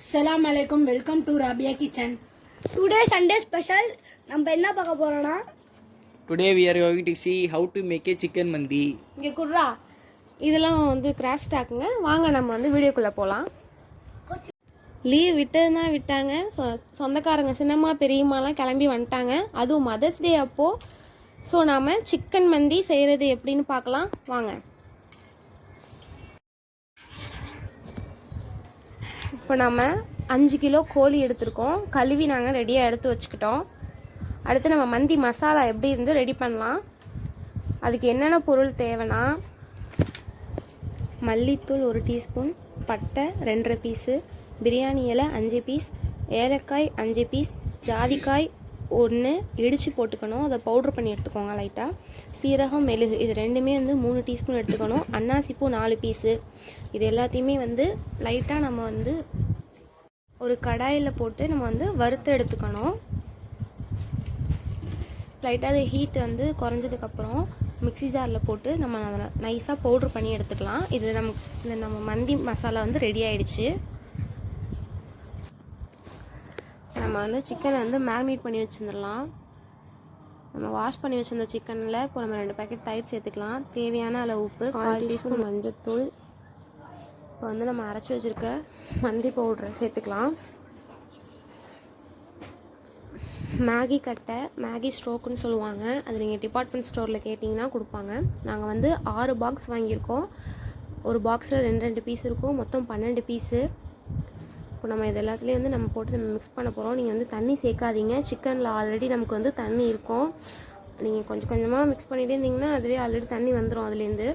அஸ்ஸலாமு அலைக்கும் welcome to Rabia kitchen today Sunday special நம்ம என்ன பார்க்க போறோம்னா? Today we are going to see how to make a chicken mandi. இங்கே குர்ரா இதெல்லாம் வந்து கிராஷ் ஸ்டாக்குங்க வாங்க நம்ம வந்து வீடியோக்குள்ளே போகலாம் லீவ் விட்டது தான் விட்டாங்க. சொ சொந்தக்காரங்க சின்னம்மா பெரியம்மாலாம் கிளம்பி வந்துட்டாங்க. அதுவும் மதர்ஸ் டே அப்போது ஸோ நாம் சிக்கன் மந்தி செய்கிறது எப்படின்னு பார்க்கலாம். வாங்க. இப்போ நம்ம அஞ்சு கிலோ கோழி எடுத்திருக்கோம். கழுவி நாங்கள் ரெடியாக எடுத்து வச்சுக்கிட்டோம். அடுத்து நம்ம மந்தி மசாலா எப்படி இருந்து ரெடி பண்ணலாம். அதுக்கு என்னென்ன பொருள் தேவைன்னா மல்லித்தூள் ஒரு டீஸ்பூன் பட்டை ரெண்டரை பீஸு பிரியாணி இலை அஞ்சு பீஸ் ஏலக்காய் அஞ்சு பீஸ் ஜாதிக்காய் ஒன்று இடித்து போட்டுக்கணும். அதை பவுட்ரு பண்ணி எடுத்துக்கோங்க லைட்டாக சீரகம் மெழுகு இது ரெண்டுமே வந்து மூணு டீஸ்பூன் எடுத்துக்கணும். அன்னாசிப்பூ நாலு பீஸு இது எல்லாத்தையுமே வந்து லைட்டாக நம்ம வந்து ஒரு கடாயில் போட்டு நம்ம வந்து வறுத்து எடுத்துக்கணும். லைட்டாக அது ஹீட் வந்து குறைஞ்சதுக்கப்புறம் மிக்ஸி ஜாரில் போட்டு நம்ம அதை நைஸாக பவுட்ரு பண்ணி எடுத்துக்கலாம். இது நமக்கு இந்த நம்ம மந்தி மசாலா வந்து ரெடி ஆயிடுச்சு. நம்ம வந்து சிக்கனை வந்து மேரினேட் பண்ணி வச்சுருந்துடலாம் நம்ம வாஷ் பண்ணி வச்சிருந்த சிக்கனில் இப்போ நம்ம ரெண்டு பேக்கெட் தயிர் சேர்த்துக்கலாம். தேவையான அளவு உப்பு கால் டீஸ்பூன் மஞ்சத்தூள். இப்போ வந்து நம்ம அரைச்சி வச்சுருக்க மந்தி பவுட்ரை சேர்த்துக்கலாம். மேகி கட்டை மேகி ஸ்ட்ரோக்குன்னு சொல்லுவாங்க. அது நீங்கள் டிபார்ட்மெண்ட் ஸ்டோரில் கேட்டிங்கன்னா கொடுப்பாங்க. நாங்கள் வந்து ஆறு பாக்ஸ் வாங்கியிருக்கோம். ஒரு பாக்ஸில் ரெண்டு ரெண்டு பீஸ் இருக்கும். மொத்தம் பன்னெண்டு பீஸு இப்போ நம்ம இது எல்லாத்துலேயும் வந்து நம்ம போட்டு நம்ம மிக்ஸ் பண்ண போகிறோம் நீங்கள் வந்து தண்ணி சேர்க்காதீங்க. சிக்கனில் ஆல்ரெடி நமக்கு வந்து தண்ணி இருக்கும். நீங்கள் கொஞ்சம் கொஞ்சமாக மிக்ஸ் பண்ணிகிட்டே இருந்தீங்கன்னா அதுவே ஆல்ரெடி தண்ணி வந்துடும் அதுலேருந்து.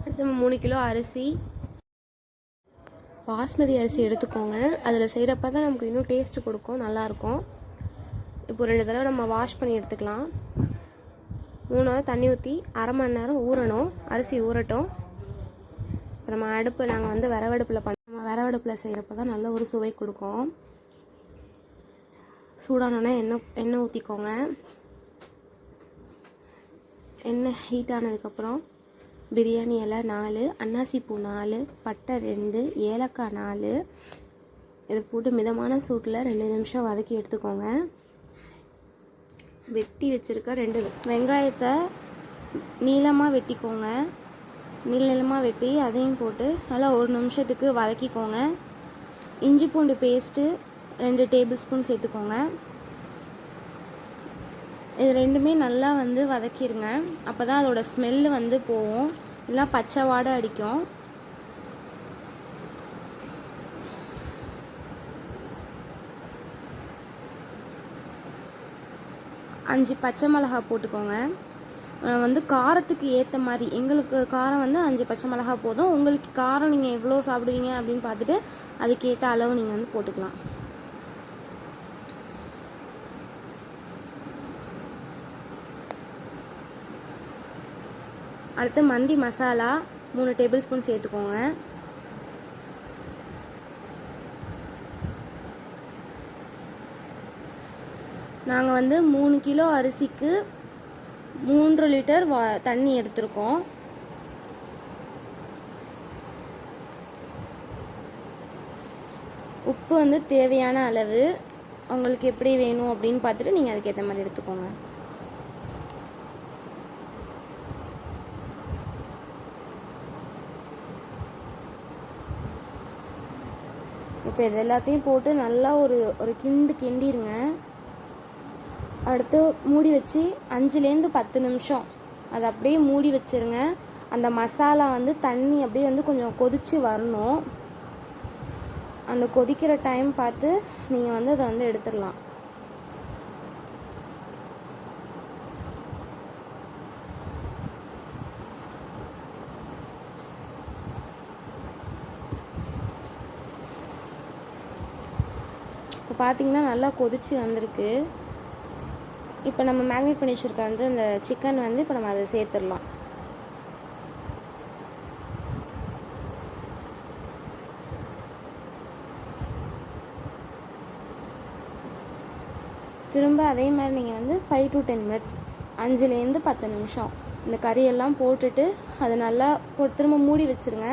அடுத்து நம்ம மூணு கிலோ அரிசி. பாஸ்மதி அரிசி எடுத்துக்கோங்க. அதில் செய்கிறப்ப தான் நமக்கு இன்னும் டேஸ்ட்டு கொடுக்கும். நல்லாயிருக்கும் இப்போ ரெண்டு தடவை நம்ம வாஷ் பண்ணி எடுத்துக்கலாம். மூணாவது தண்ணி ஊற்றி அரை மணி நேரம் ஊறணும். அரிசி ஊறட்டும். இப்போ நம்ம அடுப்பு நாங்கள் வந்து வரவடுப்பில் பண்ண நம்ம செய்கிறப்ப தான் நல்ல ஒரு சுவை கொடுக்கும். சூடானோன்னா எண்ணெய் எண்ணெய் ஊற்றிக்கோங்க எண்ணெய் ஹீட் ஆனதுக்கப்புறம் பிரியாணி இலை நாலு அன்னாசிப்பூ நாலு பட்டை ரெண்டு ஏலக்காய் நாலு. இதை போட்டு மிதமான சூட்டில் ரெண்டு நிமிஷம் வதக்கி எடுத்துக்கோங்க. வெட்டி வச்சுருக்க ரெண்டு வெங்காயத்தை நீளமாக வெட்டிக்கோங்க. நீள நீளமாக வெட்டி அதையும் போட்டு நல்லா ஒரு நிமிஷத்துக்கு வதக்கிக்கோங்க. இஞ்சி பூண்டு பேஸ்ட்டு ரெண்டு டேபிள் ஸ்பூன் சேர்த்துக்கோங்க. இது ரெண்டுமே நல்லா வந்து வதக்கிடுங்க அப்போ தான் அதோட ஸ்மெல்லு வந்து போகும். இல்லை பச்சை வாடை அடிக்கும். அஞ்சு பச்சை மிளகா போட்டுக்கோங்க. வந்து காரத்துக்கு ஏற்ற மாதிரி. எங்களுக்கு காரம் வந்து அஞ்சு பச்சை மிளகா போதும். உங்களுக்கு காரம் நீங்கள் எவ்வளோ சாப்பிடுவீங்க அப்படின்னு பார்த்துட்டு அதுக்கேற்ற அளவு நீங்கள் வந்து போட்டுக்கலாம். அடுத்து மந்தி மசாலா மூணு டேபிள் ஸ்பூன் சேர்த்துக்கோங்க. நாங்கள் வந்து மூணு கிலோ அரிசிக்கு மூன்று லிட்டர் வா தண்ணி எடுத்திருக்கோம். உப்பு வந்து தேவையான அளவு. உங்களுக்கு எப்படி வேணும் அப்படின்னு பார்த்துட்டு நீங்கள் அதுக்கேற்ற மாதிரி எடுத்துக்கோங்க. இப்போ இது எல்லாத்தையும் போட்டு நல்லா ஒரு ஒரு கிண்டு கிண்டிருங்க. அடுத்து மூடி வச்சு அஞ்சுலேருந்து பத்து நிமிஷம். அதை அப்படியே மூடி வச்சுருங்க. அந்த மசாலா வந்து தண்ணி அப்படியே வந்து கொஞ்சம் கொதித்து வரணும். அந்த கொதிக்கிற டைம் பார்த்து நீங்கள் வந்து அதை வந்து எடுத்துடலாம். இப்போ பார்த்தீங்கன்னா நல்லா கொதிச்சு வந்திருக்கு. இப்போ நம்ம மேக்னேட் பண்ணி வச்சுருக்க வந்து அந்த சிக்கன் வந்து இப்போ நம்ம அதை சேர்த்துடலாம். திரும்ப அதே மாதிரி நீங்கள் வந்து ஃபைவ் டு டென் மினிட்ஸ் அஞ்சுலேருந்து பத்து நிமிஷம் இந்த கறியெல்லாம் போட்டுட்டு அதை நல்லா போ திரும்ப மூடி வச்சுருங்க.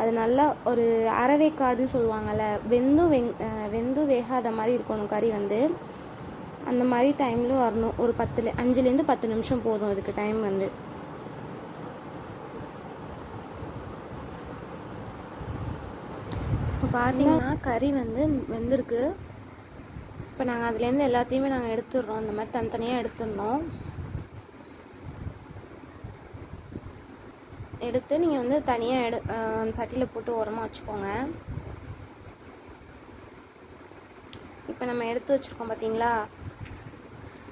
அது நல்லா ஒரு அரைவேக்காடுன்னு சொல்லுவாங்கள்ல வெந்தும் வெங் வெந்தும் வேகாத மாதிரி இருக்கணும் கறி வந்து. அந்த மாதிரி டைமில் வரணும். ஒரு பத்தில் அஞ்சுலேருந்து பத்து நிமிஷம் போதும் இதுக்கு டைம் வந்து. இப்போ பார்த்தீங்கன்னா கறி வந்து வெந்திருக்கு. இப்போ நாங்கள் அதுலேருந்து எல்லாத்தையுமே நாங்கள் எடுத்துடுறோம். இந்த மாதிரி தனித்தனியாக எடுத்துடணும். எடுத்து நீங்கள் வந்து தனியாக எடு அந்த சட்டியில் போட்டு உரமாக வச்சுக்கோங்க. இப்போ நம்ம எடுத்து வச்சுருக்கோம் பார்த்தீங்களா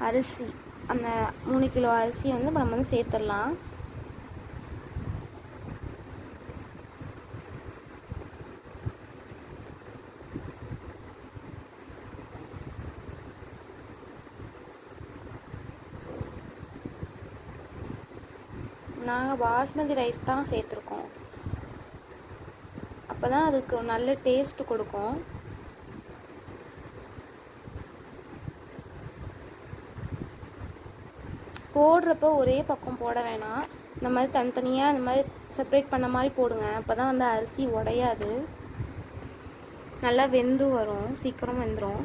அரிசி. அந்த மூணு கிலோ அரிசி வந்து நம்ம வந்து சேர்த்துடலாம். நாங்கள் பாஸ்மதி ரைஸ் தான் சேர்த்துருக்கோம். அப்போ தான் அதுக்கு நல்ல டேஸ்ட் கொடுக்கும். போடுறப்ப ஒரே பக்கம் போட வேணாம். இந்த மாதிரி தனித்தனியாக இந்த மாதிரி செப்பரேட் பண்ண மாதிரி போடுங்க. அப்போ தான் வந்து அரிசி உடையாது. நல்லா வெந்து வரும். சீக்கிரம் வெந்துடும்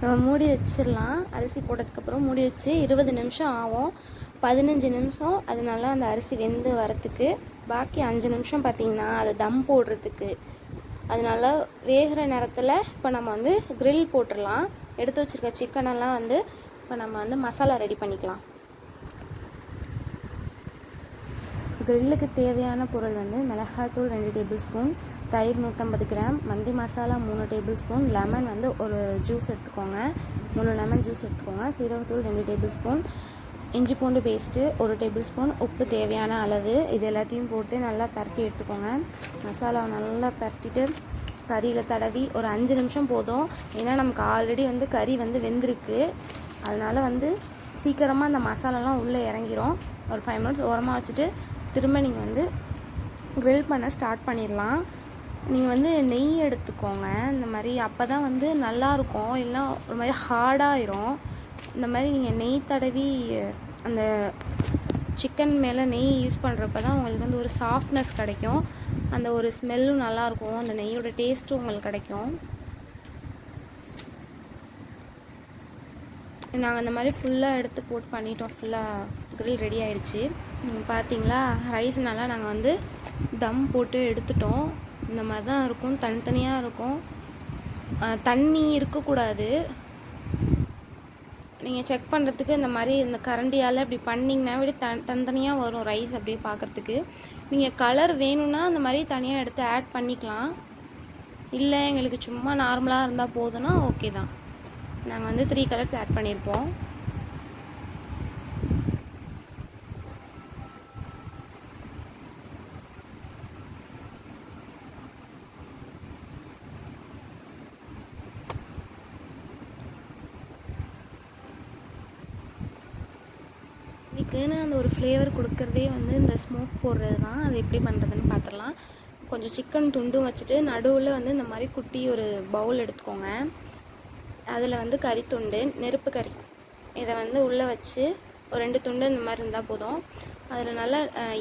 நம்ம மூடி வச்சிடலாம். அரிசி போட்டதுக்கப்புறம் மூடி வச்சு இருபது நிமிஷம் ஆகும். பதினஞ்சு நிமிஷம் அது நல்லா அந்த அரிசி வெந்து வரத்துக்கு. பாக்கி அஞ்சு நிமிஷம் பார்த்திங்கன்னா அதை தம் போடுறதுக்கு. அது நல்லா வேகிற நேரத்தில் இப்போ நம்ம வந்து க்ரில் போட்டுடலாம். எடுத்து வச்சுருக்க சிக்கனெல்லாம் வந்து இப்போ நம்ம வந்து மசாலா ரெடி பண்ணிக்கலாம். கிரில்லுக்கு தேவையான பொருள் வந்து மிளகாய்த்தூள் ரெண்டு டேபிள் ஸ்பூன் தயிர் நூற்றம்பது கிராம் மந்தி மசாலா மூணு டேபிள் ஸ்பூன் லெமன் வந்து ஒரு ஜூஸ் எடுத்துக்கோங்க. மூணு லெமன் ஜூஸ் எடுத்துக்கோங்க. சீரகத்தூள் ரெண்டு டேபிள் ஸ்பூன் இஞ்சி பூண்டு பேஸ்ட்டு ஒரு டேபிள் ஸ்பூன் உப்பு தேவையான அளவு இது எல்லாத்தையும் போட்டு நல்லா பரட்டி எடுத்துக்கோங்க. மசாலாவை நல்லா பரட்டிட்டு கறியில் தடவி ஒரு அஞ்சு நிமிஷம் போதும். ஏன்னா நமக்கு ஆல்ரெடி வந்து கறி வந்து வெந்திருக்கு. அதனால் வந்து சீக்கிரமாக அந்த மசாலாலாம் உள்ளே இறங்கிரும். ஒரு ஃபைவ் மினிட்ஸ் ஓரமாக வச்சுட்டு திரும்ப நீங்கள் வந்து க்ரில் பண்ண ஸ்டார்ட் பண்ணிடலாம். நீங்கள் வந்து நெய் எடுத்துக்கோங்க. இந்த மாதிரி அப்போ தான் வந்து நல்லாயிருக்கும் இல்லைன்னா ஒரு மாதிரி ஹார்டாயிரும் இந்த மாதிரி நீங்கள் நெய் தடவி அந்த சிக்கன் மேலே நெய் யூஸ் பண்ணுறப்ப தான் உங்களுக்கு வந்து ஒரு சாஃப்ட்னஸ் கிடைக்கும். அந்த ஒரு ஸ்மெல்லும் நல்லாயிருக்கும் அந்த நெய்யோட டேஸ்ட்டும் உங்களுக்கு கிடைக்கும். நாங்கள் அந்த மாதிரி ஃபுல்லாக எடுத்து போட்டு பண்ணிட்டோம். ஃபுல்லாக கிரில் ரெடி ஆயிடுச்சு. நீங்க பார்த்தீங்களா ரைஸ் நல்லா நாங்கள் வந்து தம் போட்டு எடுத்துட்டோம். இந்த மாதிரி தான் இருக்கும். தனித்தனியாக இருக்கும். தண்ணி இருக்கக்கூடாது. நீங்கள் செக் பண்ணுறதுக்கு இந்த மாதிரி இந்த கரண்டியால் இப்படி பண்ணிங்கன்னா இப்படி தன் தனித்தனியாக வரும் ரைஸ் அப்படியே பார்க்குறதுக்கு நீங்கள் கலர் வேணும்னா இந்த மாதிரி தனியாக எடுத்து ஆட் பண்ணிக்கலாம். இல்லை எங்களுக்கு சும்மா நார்மலாக இருந்தால் போதும்னா ஓகே தான். நாங்கள் வந்து த்ரீ கலர்ஸ் ஆட் பண்ணியிருப்போம் அதுக்குன்னு அந்த ஒரு ஃப்ளேவர் கொடுக்குறதே வந்து இந்த ஸ்மோக் போடுறது தான். அது எப்படி பண்ணுறதுன்னு பார்த்துடலாம் கொஞ்சம் சிக்கன் துண்டும் வச்சுட்டு நடுவில் வந்து இந்த மாதிரி குட்டி ஒரு பவுல் எடுத்துக்கோங்க. அதில் வந்து கறி துண்டு நெருப்பு கறி. இதை வந்து உள்ளே வச்சு ஒரு ரெண்டு துண்டு இந்த மாதிரி இருந்தால் போதும். அதில் நல்லா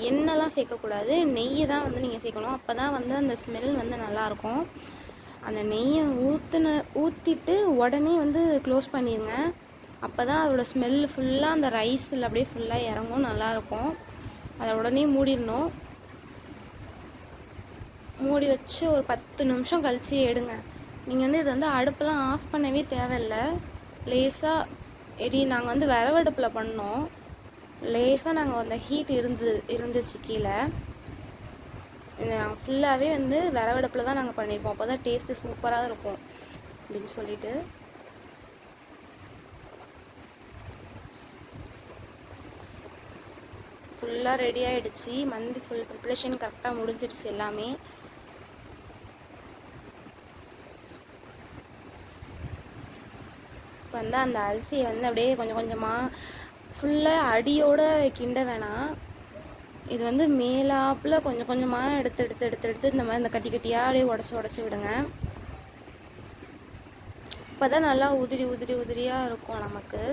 எண்ணெய்லாம் சேர்க்கக்கூடாது. நெய்யை தான் வந்து நீங்கள் சேர்க்கணும். அப்போ தான் வந்து அந்த ஸ்மெல் வந்து நல்லாயிருக்கும். அந்த நெய்யை ஊற்றுன ஊற்றிட்டு உடனே வந்து க்ளோஸ் பண்ணிடுங்க அப்போ தான் அதோட ஸ்மெல் ஃபுல்லாக அந்த ரைஸில் அப்படியே ஃபுல்லாக இறங்கும் நல்லாயிருக்கும். அதை உடனே மூடிடணும். மூடி வச்சு ஒரு பத்து நிமிஷம் கழித்து எடுங்க. நீங்கள் வந்து இது வந்து அடுப்பெலாம் ஆஃப் பண்ணவே தேவையில்ல. லேசாக எரி நாங்கள் வந்து விறவடுப்பில் பண்ணோம். லேசாக நாங்கள் அந்த ஹீட் இருந்து இருந்துச்சு கீழே. நாங்கள் ஃபுல்லாகவே வந்து விறவடுப்பில் தான் நாங்கள் பண்ணியிருப்போம். அப்போ தான் டேஸ்ட்டு சூப்பராக இருக்கும் அப்படின்னு சொல்லிட்டு. ஃபுல்லாக ரெடி ஆகிடுச்சு மந்தி ஃபுல் ப்ரிப்ரேஷன் கரெக்டாக முடிஞ்சிடுச்சு எல்லாமே. இப்போ வந்து அந்த அரிசியை வந்து அப்படியே கொஞ்சம் கொஞ்சமாக ஃபுல்லாக அடியோட கிண்ட வேணாம். இது வந்து மேலாப்பில் கொஞ்சம் கொஞ்சமாக எடுத்து எடுத்து எடுத்து எடுத்து இந்த மாதிரி இந்த கட்டி கட்டியாக அப்படியே உடச்சி உடச்சி விடுங்க. அப்போ தான் நல்லா உதிரி உதிரி உதிரியாக இருக்கும் நமக்கு.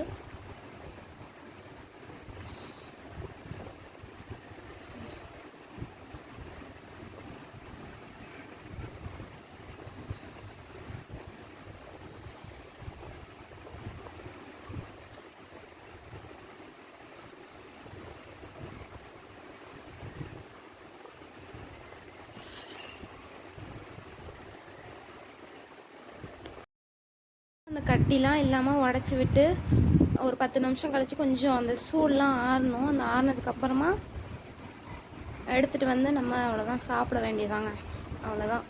இந்த கட்டிலாம் இல்லாமல் உடச்சி விட்டு ஒரு பத்து நிமிஷம் கழித்து கொஞ்சம் அந்த சூடெலாம் ஆறணும். அந்த ஆறினதுக்கப்புறமா எடுத்துகிட்டு வந்து நம்ம அவ்வளோதான் சாப்பிட வேண்டியதாங்க. அவ்வளோதான்